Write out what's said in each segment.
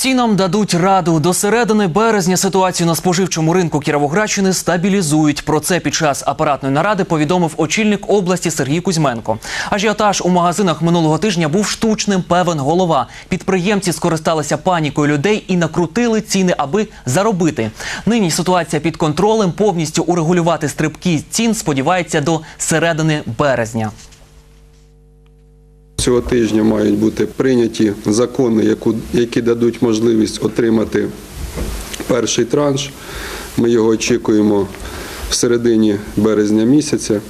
Цінам дадуть раду. До середини березня ситуацію на споживчому ринку Кіровоградщини стабілізують. Про це під час апаратної наради повідомив очільник області Сергій Кузьменко. Ажіотаж у магазинах минулого тижня був штучним, певен голова. Підприємці скористалися панікою людей і накрутили ціни, аби заробити. Нині ситуація під контролем. Повністю урегулювати стрибки цін сподівається до середини березня. Цього тижня мають бути прийняті закони, які дадуть можливість отримати перший транш. Ми його очікуємо в середині березня місяця,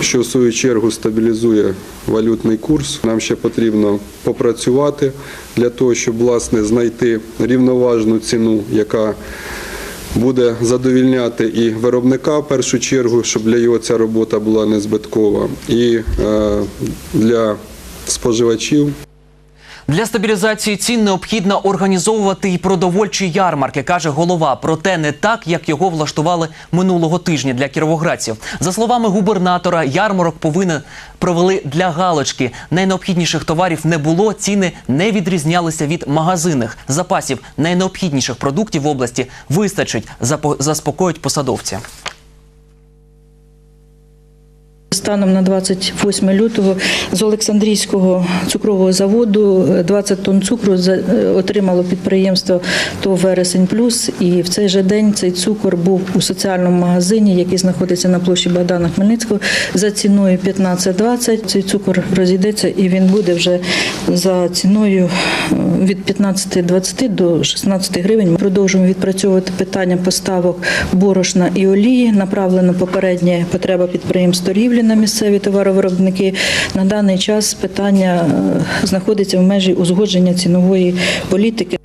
що в свою чергу стабілізує валютний курс. Нам ще потрібно попрацювати для того, щоб власне знайти рівноважну ціну, яка буде задовільняти і виробника в першу чергу, щоб для його ця робота була не збиткова, і е, для споживачів. Для стабілізації цін необхідно організовувати і продовольчі ярмарки, каже голова. Проте не так, як його влаштували минулого тижня для кіровоградців. За словами губернатора, ярмарок повинен провели для галочки. Найнеобхідніших товарів не було. Ціни не відрізнялися від магазинних запасів. Найнеобхідніших продуктів в області вистачить. заспокоюють посадовці. Станом на 28 лютого з Олександрійського цукрового заводу е, 20 тонн цукру е, отримало підприємство ТОВ Вересень Плюс. І в цей же день цей цукор був у соціальному магазині, який знаходиться на площі Богдана Хмельницького, за ціною 15-20. Цей цукор розійдеться і він буде вже за ціною е, від 15-20 до 16 гривень. Ми продовжуємо відпрацьовувати питання поставок борошна і олії. Направлено попередня потреба підприємств торгівлі на місцеві товаровиробники. На даний час питання е, знаходиться в межі узгодження цінової політики.